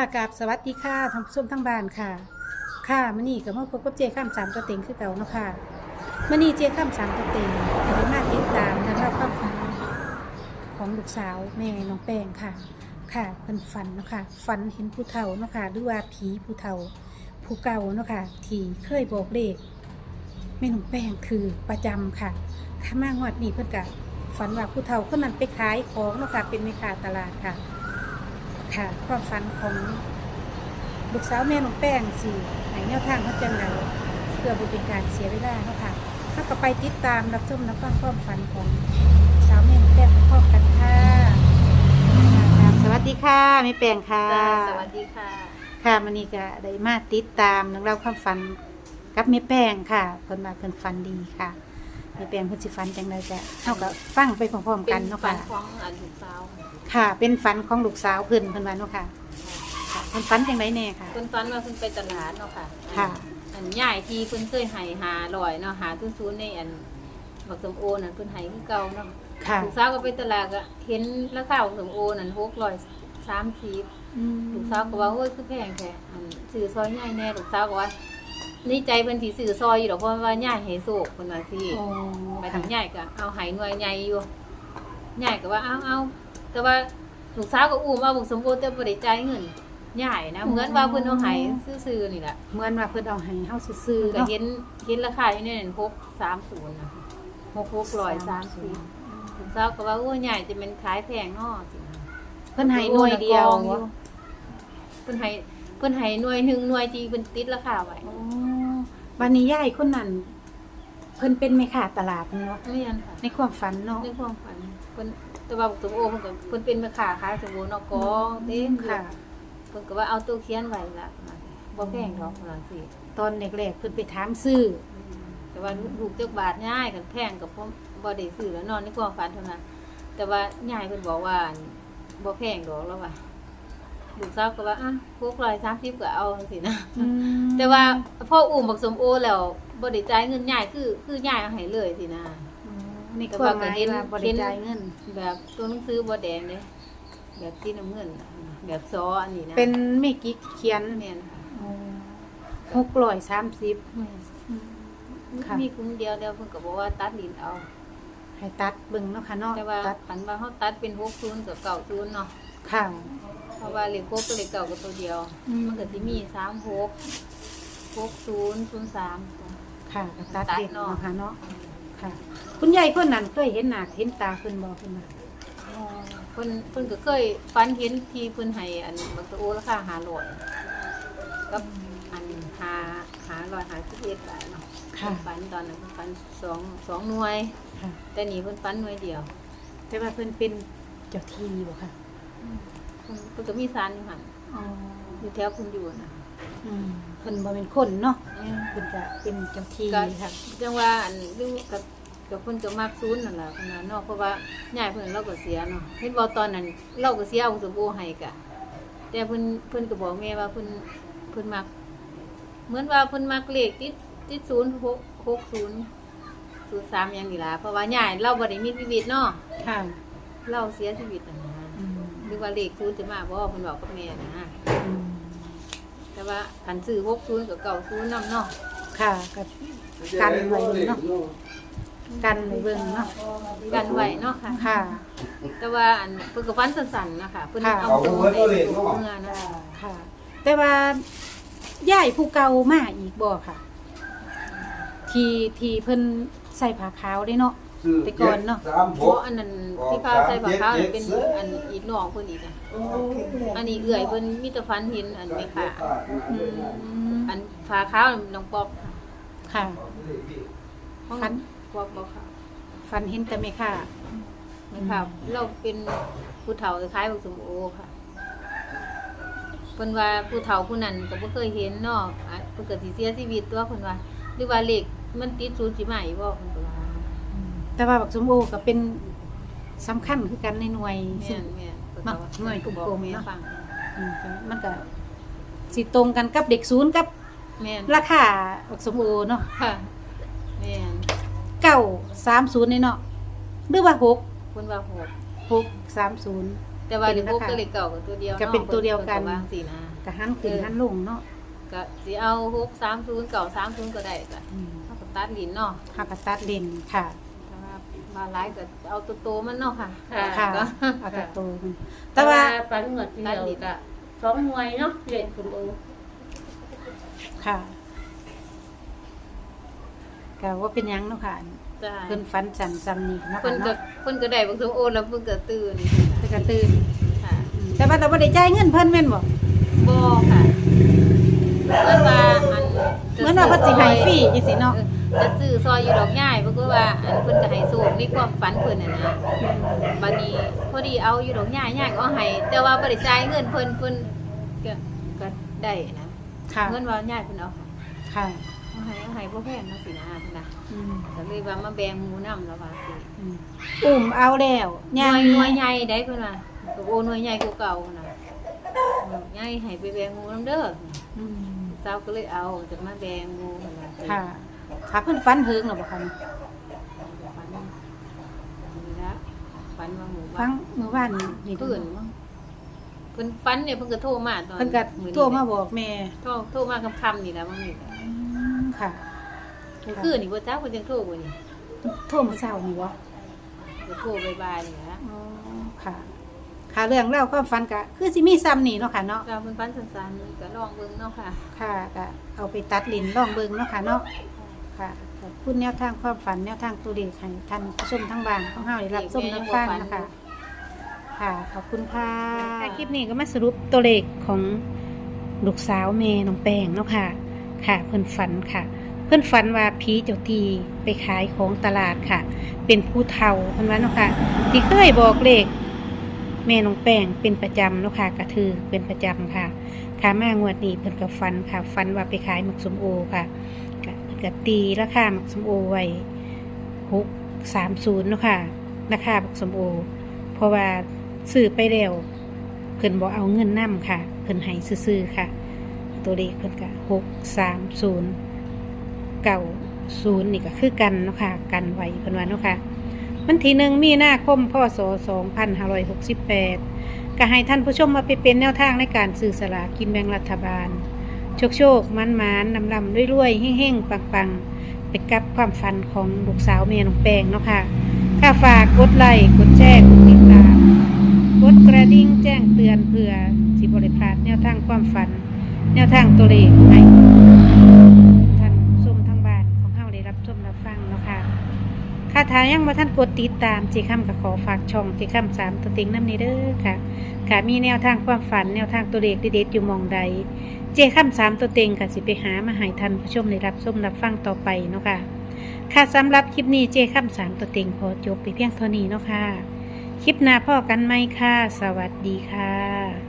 ค่ะกับสวัสดีค่ะท่านผู้ชมทั้งบ้านค่ะ ค่ะมื่อนี้ก็มาพบกับเจข้ามสามตัวเต็งคือเก่าเนาะค่ะมื่อนี้เจข้ามสามตัวเต็งก็ได้มาติดตามทางเราความฝันของลูกสาวแม่น้องแป้งค่ะ ค่ะเพิ่นฝันเนาะค่ะฝันเห็นผู้เฒ่าเนาะค่ะหรือว่าผีผู้เฒ่าผู้เก่าเนาะค่ะที่เคยบอกเลขแม่น้องแป้งคือประจำค่ะถ้ามางวดนี้เพิ่อนก็ฝันว่าผู้เฒ่าคนนั้นไปขายของเนาะค่ะเป็นแม่ค้าตลาดค่ะ ค่ะความฝันของลูกสาวแม่น้องแป้งสิให้แนวทางเขาจังไงเพื่อบ่เป็นการเสียเวลาเนาะค่ะถ้าก็ไปติดตามรับชมรับฟังความฝันของลูกสาวแม่น้องแป้งพร้อมกันค่ะค่ะสวัสดีค่ะแม่แป้งค่ะ จ้าสวัสดีค่ะ ค่ะมันนี้ก็ได้มาติดตามเรื่องราวความฝันกับแม่แป้งค่ะเพิ่นมาเพิ่นฝันดีค่ะ แม่แป้งเพิ่นสิฝันจังไดจะเท่ากับฟังไปพร้อมๆเป็กันนเนาะฝัค่ะนของอันลูกสาวค่ะ เป็นฝันของลูกสาวเพิ่นเพิ่นว่าเนาะค่ะค่ะเพิ่นฝันจังไดแน่ค่ะคุณฝันว่าคุณไปตลาดเนาะค่ะค่ะ อันใหญ่ที่คุณเคยให้หาลอยเนาะหาทุนซูนในอันบักสมโอนั่นคุณให้คือเก่าเนาะค่ะลูกสาวก็ไปตลาดก็เห็นราคาบักสมโอนั่นหกร้อยสามสิบลูกสาวก็ว่าโอ้ยคือแพงแท้อันซื้อซอยใหญ่แน่ลูกสาวก็ว่า ในใจเพิ่นสิซื้อซอยอยู่ดอกเพราะว่าใหญ่ให้โศกเพิ่นว่าสิโอ้ไปค่ะทางใหญ่ก็เอาไหหน่วยใหญ่อยู่ใหญ่ก็ว่าเอาเอาแต่ว่าลูกสาวก็อุ้มเอาบุกสมบูรณ์แต่บ่ได้จ่ายเงินใหญ่นะเหมือนว่าเพิ่นเอาไหซื่อๆนี่แหละเหมือนว่าเพิ่นเอาให้เฮาซื่อๆก็เนาะเห็นเห็นราคาอยู่ในนั้นหกสามศูนย์นะหกหกร้อยสามสิบลูกสาวก็ว่าโอ้ยใหญ่จะเป็นขายแพงเนาะสิเพิ่นให้หน่วยเดียวกองอยู่เพิ่นให้ เพิ่นให้หน่วยหนึ่งหน่วยจีเพิ่นติดราคาไว้โอ้บัดนี้ยายคนนั้นเพิ่นเป็นแม่ค้าตลาดเนาะไม่ยันค่ะในความฝันเนาะในความฝันเพิ่นแต่ว่าบุกสมโอเพิ่นก็เพิ่นเป็นแม่ค้าขายสมบูรณ์เนาะกองเต็มอยู่ค่ะเพิ่นก็ว่าเอาตัวเขียนไว้ละบ่แพงดอกว่าสิตอนแรกๆเพิ่นไปถามซื้อแต่ว่าลูกจักบาทง่ายกันแพงกับพ่บ่ได้ซื้อแล้วนอนในความฝันเท่านั้นแต่ว่าย่ายเพิ่นบอกว่าบ่แพงดอกแล้วว่า ลูกสาวก็ว่าอะ630ก็เอาจังซี่นะ แต่ว่าพ่ออุ้มบักสมโอแล้วบ่ได้จ่ายเงินย่ายคือคือย่ายเอาให้เลยสินะนี่ความหมายว่าบ่ได้จ่ายเงิน แบบตัวหนังสือบ่แดงเด้แบบสีน้ำเงินน่ะแบบซออันนี้นะเป็นเมกิกเขียนแม่นค่ะหกร้อยสามสิบแม่นค่ะมีคุ้มเดียวเดียวเพิ่นก็บอกว่าตัดลิ้นเอาให้ตัดเบิ่งเนาะค่ะเนาะแต่ว่าตัดขันว่าเขาตัดเป็นหกศูนย์กับเก่าศูนย์เนาะค่ะ เพราะว่าเลขหกกับเลขเก่ากับตัวเดียว อืม มันก็จะมีสามหกหกศูนย์ศูนย์สาม ค่ะก็ตัดตัดเด็กเนาะเนาะค่ะเนาะค่ะ คุณยายคนนั้นเคยเห็นหน้าเห็นตาเพิ่นบ่เพิ่นว่าเพิ่นเพิ่นก็เคยฟันเห็นทีเพิ่นให้อันบักตะโอราคาหาลอยกับอันหาหาลอยหาสิบเอ็ดบาทเนาะค่ะเพิ่นฟันตอนนั้นเพิ่นฟันสองสองหน่วย ค่ะ แต่นี่เพิ่นฟันหน่วยเดียว แต่ว่าเพิ่นเป็นเจ้าที่บ่ค่ะ เพิ่นเพิ่นก็มีซานอยู่หันอ๋ออยู่แถวเพิ่นอยู่นะอืมเพิ่นบ่เป็นคนเนาะอืมเพิ่นก็เป็นเจ้าที่ก็ค่ะจังว่าอันดูกับกับเพิ่นก็มักซูนนั่นล่ะเพิ่นน่ะเนาะเพราะว่าย่ายเพิ่นเราก็เสียเนาะเห็นบ่ตอนนั้นเราก็เสียองค์สมบูรณ์ให้กะ แต่เพิ่นเพิ่นก็บอกแม่ว่าเพิ่นเพิ่นมัก เหมือนว่าเพิ่นมักเลขติดติด06 60 03อย่างนี้ล่ะเพราะว่าย่ายเราบ่ได้มีชีวิตเนาะค่ะ เราเสียชีวิตน่ะนะอืม หรือว่าเลข0จะมาบ่เพิ่นบอกกับแม่นะอืมแต่ว่าคันซื้อ60กับ90นำเนาะค่ะก็กันไว้เนาะ กันไว้เบิ่งเนาะกันไว้เนาะค่ะ ค่ะ แต่ว่าอันเพิ่นก็ฟันสั้นๆนะคะเพิ่นค่ะ เอาตัวให้ตัวเมื่อนะค่ะ แต่ว่าย่ายผู้เก่ามาอีกบ่ค่ะ ที่ที่เพิ่นใส่ผ้าขาวได้เนาะ ไปก่อนเนาะสามเพหราะกอันนั้นที่พาใส่ผ้าขาวนี่เป็นอันอีกน้องเพิ่นอีกอะอันนี้เอื้อยเพิ่นมีแต่ฟันเห็นอันไม่ค่ะอืมอันผ้าขาวน้องป๊อบค่ะค่ะของฟันป๊อบบ่ค่ะฟันเห็นแต่ไม่ค่ะไม่ค่ะเราเป็นผู้เฒ่าคล้ายๆบักสมโอค่ะเพิ่นว่าผู้เฒ่าผู้นั้นก็บ่เคยเห็นเนาะอะเพิ่นก็สิเสียชีวิตตัวเพิ่นว่าหรือว่าเลขมันติดศูนย์สิมาอีกบ่เพิ่นก็ว่า แต่ว่าบักสมโอก็เป็นสำคัญคือกันในหน่วยแม่ซึ่ง นแม่นเพิ่นมัก็กว่าหน่วยกลมๆแม่เนาะ ฟังอืมมันก็สิตรงกันกับเด็กศูนย์กับแม่นราคาบักสมโอเนาะค่ะแม่นเก้าสามศูนย์นี่เนาะหรือว่าหกเพิ่นว่าหกหกสามศูนย์แแต่ว่าเป็เด็นกราพวกคาก็เลยเก่ากับตัวเดียวก็เป็นตัวเดียวกันวางสีนะกะหันขึ้นหันลงเนาะก็สิเอาหกสามศูนย์เก่าสามศูนย์ก็ได้ก็อืมเท่ากับตัดลิ้นเนาะ หากตัดเลนค่ะแต่ ว่ามาหลายก็เอาตัวโตมันเนาะค่ะ ค่ะก็ เอาแต่ตัวมันแต่แต่ว่าว่าฝันหมดทีเดียวก็สองหน่วยเนาะเด็กคุณโอค่ะก็ว่าเป็นหยังเนาะค่ะจ้าเพิ่นฝันจันจำนี่เนาะเพิ่ค่ะนก็เนาะเพิ่นก็ได้บางสมโอแล้วเพิ่นก็ตื่นเพิ่นก็ตื่นค่ะอืมแต่ว่าเราบ่ได้จ่ายเงินเพิ่นแม่นบ่บ่ค่ะเพิ่นว่าอันเหมือนว่าเพิ่นสิให้ฟรีจังซี่เนาะ เออจะซื้อซอยอยู่ดอกง่ายเพราะว่าอันเพิ่นก็ให้สูงในความฝันเพิ่นน่ะนะบัดนี้พอดีเอาอยู่ดอกง่ายง่ายก็เอาให้แต่ว่าบ่ได้จ่ายเงินเพิ่นเพิ่นก็ก็ได้นะค่ะเงินว่าง่ายเพิ่นเอาให้ค่ะเอาให้เอาให้บ่แพงเนาะสินะเพิ่นน่ะอืมก็เลยว่ามาแบ่งหมูนํแล้วว่าสิอืมอุ้มเอาแล้วหน่ย่างวยหนี้น่วยใหญ่ได้เพิ่นว่าก็โอ้หน่วยใหญ่กว่าเก่าน่ะหน่วยใหญ่ให้ไปแบ่งหมูนํเด้ออืมเจ้าก็เลยเอาจะมาแบ่งหมูเพิ่นว่าค่ะค่ะเพิ่นฝันเฮิงหรอบ่คะนี่ ฝันนี่ละ ฝันว่าหมูฟับ้างเมื่อวานนี่นี่เพื่อนมั้งเพิ่นฝันเนี่ยเพิ่นก็โทรมาตอนเพิ่นก็มื้อโทรมาบอกแม่โทรโทรมาคำๆนี่แหละบางนี่ก็อืมค่ะเมื่อคืนนี่บ่จ้าเพิ่นจังโทรบ่นี่โทรมาเช้านี่บ่ก็โทรบ่ายๆนี่ละอ๋อค่ะ ค่ะเรื่องเล่าวความฝันก็คือสิมีซ้ำนี่เนาะค่ะเนาะ เราเพิ่นฝันสั้นๆก็ลองเบิ่งเนาะค่ะ ค่ะก็เอาไปตัดลิ้นลองเบิ่งเนาะค่ะเนาะ ค่ะขอบคุณแนวทางความฝันแนวทางตัวเลขให้ท่านผู้ชมทั้งบ้านของเฮาได้รับชมรับฟังนะคะ ค่ะ ขอบคุณค่ะคลิปนี้ก็มาสรุปตัวเลขของลูกสาวเมน้องแป้งเนาะค่ะ ค่ะเพิ่นฝันค่ะ เพิ่นฝันว่าผีเจ้าทีไปขายของตลาดค่ะ เป็นผู้เฒ่าเพิ่นว่าเนาะค่ะ ที่เคยบอกเลขแม่น้องแป้งเป็นประจำเนาะค่ะกระถือเป็นประจำค่ะค่ะมางวดนี้เพิ่นก็ฟันค่ะฟันว่าไปขายหมักสมโอค่ะ ก็ตีราคาหมักสมโอไว้หกสามศูนย์เนาะค่ะราคาหมักสมโอ เพราะว่าซื้อไปแล้วเพิ่นบอกเอาเงินนํค่ะ เพิ่นให้ซื้อค่ะ ตัวเลขเพิ่นก็หกสามศูนย์เก่าศูนย์นี่ก็คือกันเนาะค่ะ กันไว้เพิ่นว่าเนาะค่ะวันที่หนึ่งมีนาคมพศสองพันห้าร้อยหกสิบแปดก็ให้ท่านผู้ชมมาไปเป็นแนวทางในการสื่อสลากกินแบ่งรัฐบาล โชคโชคมันมันนำลำรวยๆเฮ่งๆปังๆ ไปกับความฝันของลูกสาวเมียน้องแปงเนาะค่ะข้าฝากกดไลค์กดแชร์กดติดตาม กดกระดิ่งแจ้งเตือนเพื่อสิบริพลาดแนวทางความฝัน แนวทางตัวเลขให้ท่านผู้ชมทางบ้านของเฮาได้รับชมรับฟังเนาะค่ะค่ะถ้ายังมาท่านกดติดตามเจคำกับขอฝากช่องเจคำสามตัวต็งน้ำนี้เด้อค่ะค่ะมีแนวทางความฝัน แนวทางตัวเลขเด็ดๆอยู่มองใด เจคำสามตัวเต็งค่ะสิไปหามาหายทันผู้ชมได้รับชมรับฟังต่อไปเนาะค่ะค่ะสำหรับคลิปนี้เจคำสามตัวเต็งขอจบไปเพียงเท่านี้เนาะค่ะ คลิปหน้าพ่อกันไหมค่ะ สวัสดีค่ะ